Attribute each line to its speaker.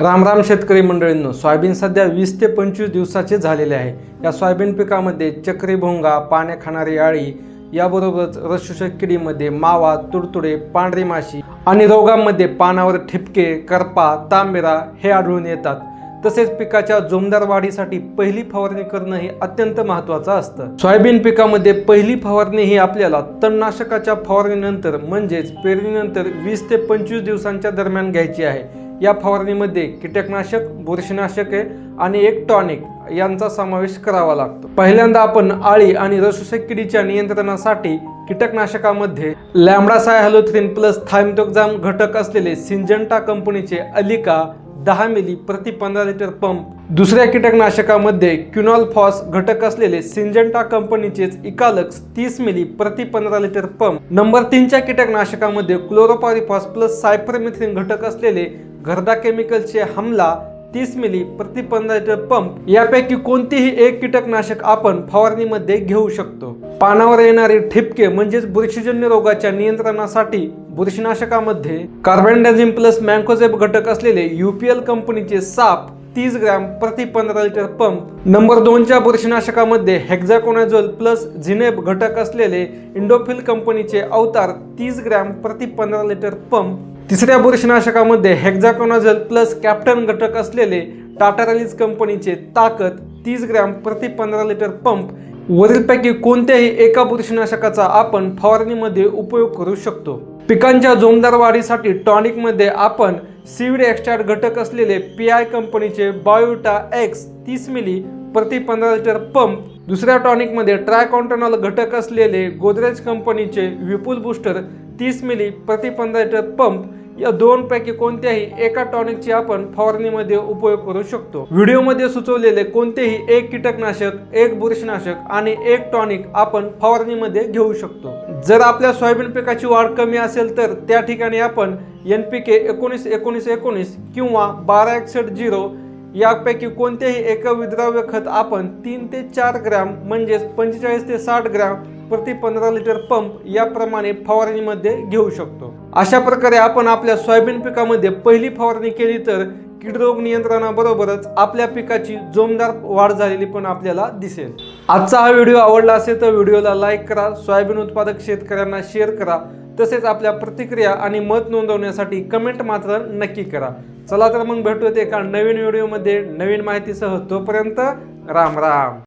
Speaker 1: रामराम शेतकरी मंडळींनो सोयाबीन सध्या वीस ते पंचवीस दिवसाचे झालेले आहे. या सोयाबीन पिकामध्ये चक्री भोंगा पाने खाणारी आळी याबरोबरच रसशोषक किडीमध्ये मावा तुडतुडे पांढरी माशी आणि रोगांमध्ये पानावर ठिपके करपा तांबेरा हे आढळून येतात. तसेच पिकाच्या जोमदार वाढीसाठी पहिली फवारणी करणं हे अत्यंत महत्त्वाचं असतं. सोयाबीन पिकामध्ये पहिली फवारणी ही आपल्याला तणनाशकाच्या फवारणीनंतर म्हणजेच पेरणीनंतर वीस ते पंचवीस दिवसांच्या दरम्यान घ्यायची आहे. या फवारणीमध्ये कीटकनाशक बुरशीनाशके आणि एक टॉनिक यांचा समावेश करावा लागतो. पहिल्यांदा आपण आळी आणि रसशोषक किडीच्या नियंत्रणासाठी कीटकनाशकामध्ये लॅमडा सायहॅलोथ्रिन प्लस थायमतोक्झाम घटक असलेले सिंजंटा कंपनीचे अलिका दहा मिली प्रति पंधरा लिटर पंप दुसऱ्या कीटकनाशकामध्ये क्युनॉल फॉस घटक असलेले सिंजंटा कंपनीचेच इकालक्स तीस मिली प्रति पंधरा लिटर पंप. नंबर तीनच्या कीटकनाशकामध्ये क्लोरोपारिफॉस प्लस सायपरमिथ्रिन घटक असलेले घरदा केमिकलचे हमला तीस मिली प्रति पंधरा लिटर पंप यापैकी कोणतेही एक कीटकनाशक आपण फवारणीमध्ये घेऊ शकतो. पानावर येणारे ठिपके म्हणजेच बुरशीजन्य रोगाच्या नियंत्रणासाठी बुरशीनाशकामध्ये कार्बेंडाझिम प्लस मँकोझेब घटक असलेले युपीएल कंपनीचे साप तीस ग्रॅम प्रति पंधरा लिटर पंप नंबर दोनच्या बुरशीनाशकामध्ये हेक्झाकोनाझोल प्लस झिनेब घटक असलेले इंडोफिल कंपनीचे अवतार तीस ग्रॅम प्रति पंधरा लिटर पंप तिसऱ्या बुरशीनाशकामध्ये हेक्झाकोनाझल प्लस कॅप्टन घटक असलेले टाटा रॅलीज कंपनीचे ताकद तीस ग्रॅम प्रति पंधरा लिटर पंप. वरीलपैकी कोणत्याही एका बुरशीनाशकाचा आपण फवारणीमध्ये उपयोग करू शकतो. पिकांच्या जोमदार वाढीसाठी टॉनिकमध्ये आपण सीविड एक्स्ट्राट घटक असलेले पी आय कंपनीचे बायोटा एक्स तीस मिली प्रति पंधरा लिटर पंप. दुसऱ्या टॉनिकमध्ये ट्रायकॉन्टनॉल घटक असलेले गोदरेज कंपनीचे विपुल बूस्टर तीस मिली प्रति पंधरा लिटर पंप. या दोन पैकी कोणत्याही एका टॉनिकची आपण फवारणीमध्ये उपयोग करू शकतो. व्हिडिओमध्ये सुचवलेले कोणतेही एक कीटकनाशक एक बुरशीनाशक आणि एक टॉनिक आपण फवारणीमध्ये घेऊ शकतो. जर आपल्या सोयाबीन पिकाची वाढ कमी असेल तर त्या ठिकाणी आपण एन पी के एकोणीस एकोणीस एकोणीस किंवा बारा एकसष्ट झिरो यापैकी कोणतेही एका विद्राव्य खत आपण तीन ते चार ग्रॅम म्हणजेच पंचेचाळीस ते साठ ग्रॅम प्रति पंधरा लिटर पंप याप्रमाणे फवारणीमध्ये घेऊ शकतो. अशा प्रकारे आपण आपल्या सोयाबीन पिकामध्ये पहिली फवारणी केली तर कीडरोग नियंत्रणाबरोबरच आपल्या पिकाची जोमदार वाढ झालेली पण आपल्याला दिसेल. आजचा हा व्हिडिओ आवडला असेल तर व्हिडिओला लाईक करा सोयाबीन उत्पादक शेतकऱ्यांना शेअर करा तसेच आपल्या प्रतिक्रिया आणि मत नोंदवण्यासाठी कमेंट मात्र नक्की करा. चला तर मग भेटूयात एका नवीन व्हिडिओमध्ये. नवीन माहितीसह तोपर्यंत राम राम.